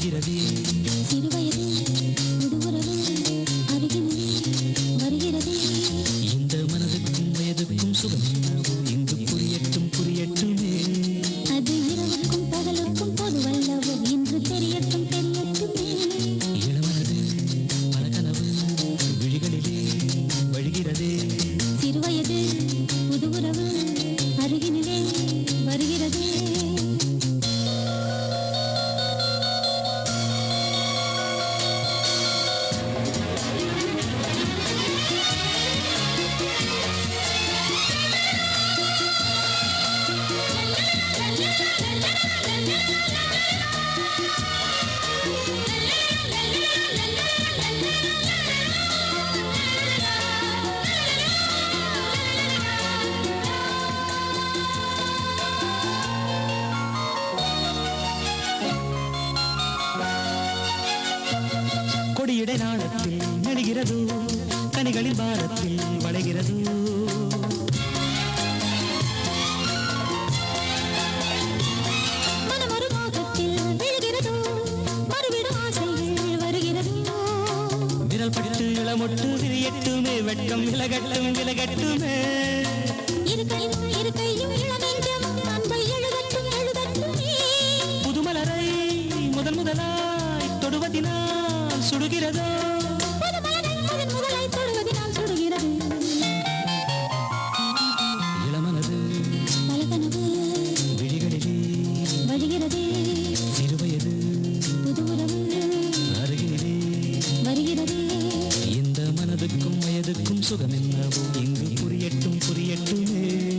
வருகிறது சிறுவயது இந்த மனதுக்கும் வயதுக்கும் சுகம் இங்கு புரியட்டும் புரியட்டுமே. அது இரவுக்கும் பகலுக்கும் அருகினிலே வருகிறது. கொடி இடைநாளத்தில் நெடுகிறது. கனிகளின் பாரத்தில் வளைகிறது. வெட்கம் விலகட்டும் விலகட்டுமே. இருக்கையும் இருக்கையும் மனதுக்கும் வயதுக்கும் சுகம் என்னவோ இங்கு புரியட்டும் புரியட்டுமே.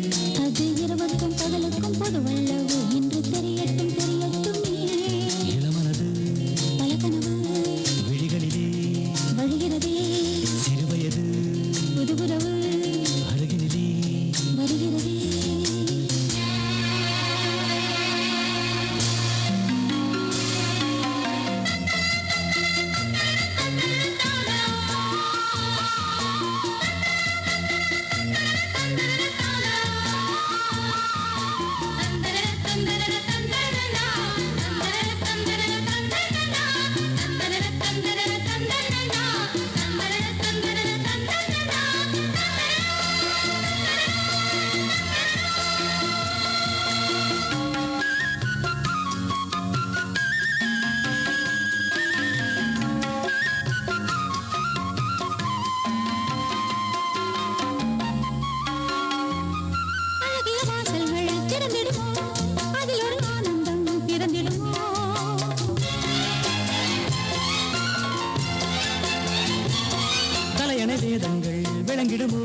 விளங்கிடுமோ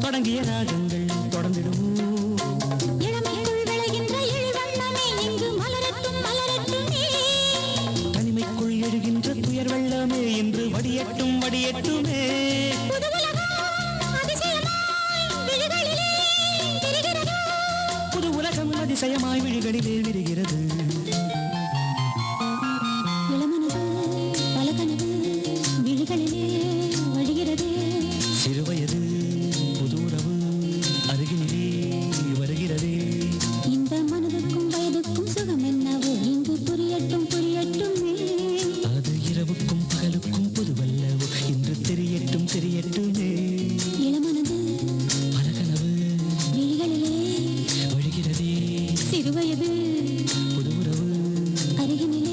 தொடங்கிய ராகங்கள் மலரட்டுமே தனிமைக்குள் எழுகின்ற துயர் வெள்ளமே என்று வடியட்டும் வடியட்டுமே. புது உலகம் அதிசயமாய் விழிகளிலே விரிகிறது பகலுக்கும் புதுவல்லவோ இன்று தெரியட்டும் தெரியட்டுமே. இளமனது பலகனவு. விழிகளிலே வழிகிறதே சிறுவயது. புது உறவு. அருகினிலே